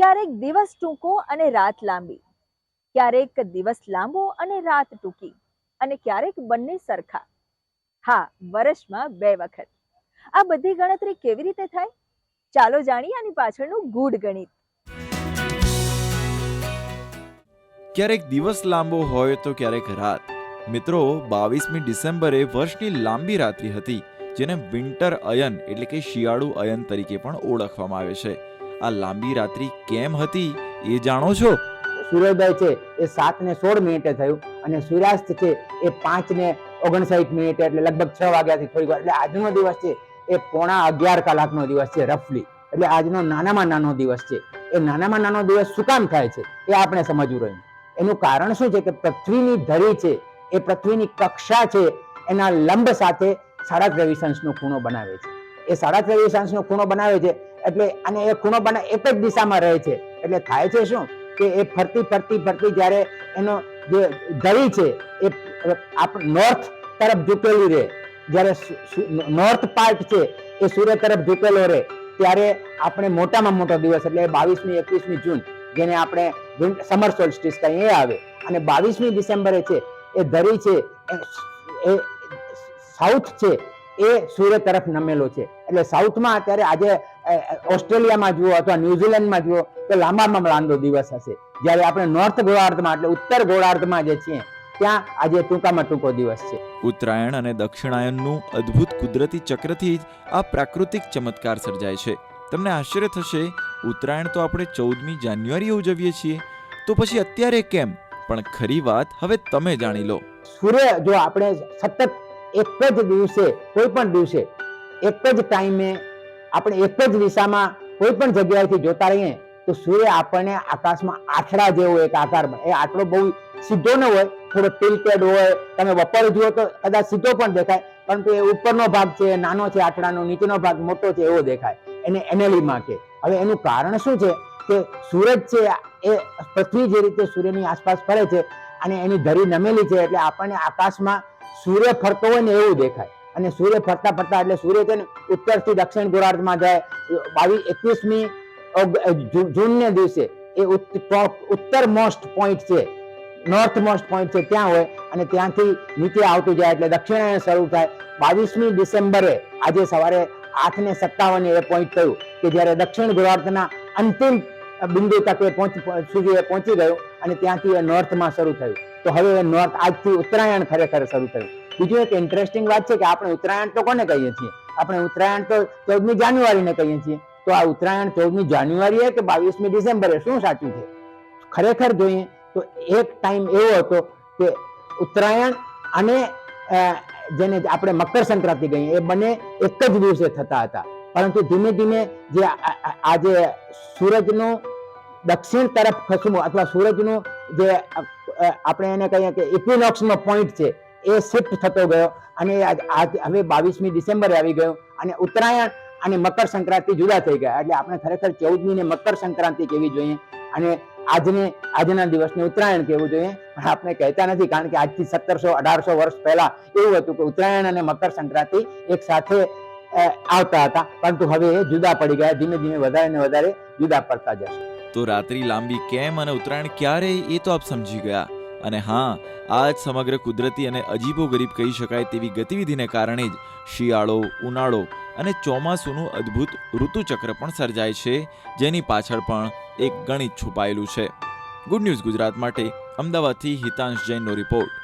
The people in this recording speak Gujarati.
ક્યારેક દિવસ ટૂંકો અને રાત લાંબી. ક્યારેક દિવસ લાંબો અને રાત ટૂંકી અને ક્યારેક બંને સરખા. હા, વર્ષમાં બે વખત. આ બધી ગણતરી કેવી રીતે થાય? ચાલો જાણીએ આની પાછળનું ગૂઢ ગણિત. ક્યારેક દિવસ લાંબો હોય તો ક્યારેક રાત. મિત્રો, બાવીસમી ડિસેમ્બરે વર્ષની લાંબી રાત્રિ હતી, જેને વિન્ટર અયન એટલે કે શિયાળુ અયન તરીકે પણ ઓળખવામાં આવે છે. આ લાંબી રાત્રિ કેમ હતી એ જાણો છો? સૂર્યોદય છે, એ સાત ને સોળ મિનિટે થયું અને સૂર્યાસ્ત છે, એ પાંચ ને ઓગણસાઠ મિનિટે, એટલે લગભગ છ વાગ્યાથી થોડીક વાર. એટલે આજનો દિવસ છે, એ પોણા અગિયાર કલાકનો દિવસ છે રફલી એટલે આજનો નાનામાં નાનો દિવસ છે. એ નાનામાં નાનો દિવસ શું કામ થાય છે, એ આપણે સમજવું રહ્યું. એનું કારણ શું છે કે પૃથ્વીની ધરી છે, એ પૃથ્વીની કક્ષા છે, એના લંબ સાથે સાડા ત્રેવીસ અંશનો ખૂણો બનાવે છે. એ સાડા ત્રેવીસ અંશનો ખૂણો બનાવે છે એટલે અને એ ખૂણો બના એક જ દિશામાં રહે છે. એટલે થાય છે શું? કે એ ફરતી ફરતી ફરતી જ્યારે એનો જે ધરી છે, એ નોર્થ તરફ ઝૂકેલી રહે. જ્યારે નોર્થ પાર્ટ છે, એ સૂર્ય તરફ ઝૂકેલો રહે. ત્યારે આપણે મોટામાં મોટો દિવસ, એટલે બાવીસમી, એકવીસમી જૂન, જેને આપણે સમર સોલ્સ્ટિસ કહીએ આવે. અને બાવીસમી ડિસેમ્બરે છે, એ ધરી છે, એ સાઉથ છે એ સૂર્ય તરફ નમેલો છે. એટલે સાઉથમાં અત્યારે આજે ઓસ્ટ્રેલિયામાં જુઓ અથવા ન્યુઝીલેન્ડમાં જુઓ તો લાંબામાં લાંબો દિવસ હશે. જ્યારે આપણે નોર્થ ગોળાર્ધમાં એટલે ઉત્તર ગોળાર્ધમાં જે છીએ ત્યાં આજે ટૂંકામાં ટૂંકો દિવસ છે. ઉત્તરાયણ અને દક્ષિણાયનનું અદ્ભુત કુદરતી ચક્રથી જ આ પ્રાકૃતિક ચમત્કાર સર્જાય છે. તમને આશ્ચર્ય થશે ઉત્તરાયણ તો આપણે ચૌદમી જાન્યુઆરીએ ઉજવીએ છીએ. તો પછી અત્યારે કેમ? પણ ખરી વાત હવે તમે જાણી લો. સૂર્ય જો આપણે સતત એક જ દિવસે, કોઈ પણ દિવસે, એક જ ટાઈમે આપણે એક જ દિશામાં કોઈ પણ જગ્યાએથી જોતા રહીએ, તો સૂર્ય આપણને આકાશમાં આઠડા જેવો એક આકાર એ આટલો બહુ સીધો ન હોય, થોડો ટિલ્ટેડ હોય, તમે બપોરે જુઓ તો કદાચ સીધો પણ દેખાય, પરંતુ એ ઉપરનો ભાગ છે નાનો છે આઠડાનો નીચેનો ભાગ મોટો છે, એવો દેખાય. એને એનેલીમાં કે હવે એનું કારણ શું છે? કે સૂરજ છે, એ પૃથ્વી જે રીતે સૂર્યની આસપાસ ફરે છે, અને એની ધરી નમેલી છે, એટલે આપણને આકાશમાં સૂર્ય ફરતો હોય ને એવું દેખાય. અને સૂર્ય ફરતા ફરતા એટલે સૂર્ય છે ને ઉત્તરથી દક્ષિણ ગોળાર્ધમાં જાય. બાવીસ એકવીસમી જૂનને દિવસે એ ઉત્તર મોસ્ટ પોઈન્ટ છે. નોર્થ મોસ્ટ પોઈન્ટ છે, ત્યાં હોય અને ત્યાંથી નીચે આવતું જાય એટલે દક્ષિણાયન શરૂ થાય. બાવીસમી ડિસેમ્બરે આજે સવારે આઠ ને સત્તાવન એ પોઈન્ટ થયું કે જ્યારે દક્ષિણ ગોળાર્ધના અંતિમ બિંદુ તકે પહોંચી, સુધી એ પહોંચી ગયું અને ત્યાંથી એ નોર્થમાં શરૂ થયું. તો હવે નોર્થ આજથી ઉત્તરાયણ ખરેખર શરૂ થયું. બીજું એક ઇન્ટરેસ્ટિંગ વાત છે કે આપણે ઉત્તરાયણ તો કોને કહીએ છીએ? આપણે ઉત્તરાયણ તો ચૌદમી જાન્યુઆરીને કહીએ છીએ. તો આ ઉત્તરાયણ ચૌદમી જાન્યુઆરીએ કે બાવીસમી ડિસેમ્બરે? શું સાચું છે? ખરેખર જોઈએ તો એક ટાઈમ એવો હતો કે ઉત્તરાયણ અને જેને આપણે મકર સંક્રાંતિ કહીએ, એ બંને એક જ દિવસે થતા હતા. પરંતુ ધીમે ધીમે જે આજે સૂરજનું દક્ષિણ તરફ ખસવું અથવા સૂરજનું જે આપણે એને કહીએ કે ઇક્વિનોક્સનો પોઈન્ટ છે, એ શિફ્ટ થતો ગયો અને હવે બાવીસમી ડિસેમ્બરે આવી ગયો અને ઉત્તરાયણ અને મકર સંક્રાંતિ જુદા થઈ ગયા. એટલે આપણે ખરેખર ચૌદમી ને મકર સંક્રાંતિ કહેવી જોઈએ અને આજને, આજના દિવસને ઉત્તરાયણ કહેવું જોઈએ? પણ આપણે કહેતા નથી, કારણ કે આજથી સત્તરસો, અઢારસો વર્ષ પહેલા એવું હતું કે ઉત્તરાયણ અને મકર સંક્રાંતિ એક સાથે આવતા હતા. પરંતુ હવે એ જુદા પડી ગયા. ધીમે ધીમે વધારે ને વધારે જુદા પડતા જશે. તો રાત્રિ લાંબી કેમ અને ઉત્તરાયણ ક્યારે? એ તો આપ સમજી ગયા. અને હા, આ જ સમગ્ર કુદરતી અને અજીબો ગરીબ કહી શકાય તેવી ગતિવિધિને કારણે જ શિયાળો, ઉનાળો અને ચોમાસુનું અદ્ભુત ઋતુચક્ર પણ સર્જાય છે, જેની પાછળ પણ એક ગણિત છુપાયેલું છે. ગુડ ન્યૂઝ ગુજરાત માટે. અમદાવાદથી હિતાંશ જૈનનો રિપોર્ટ.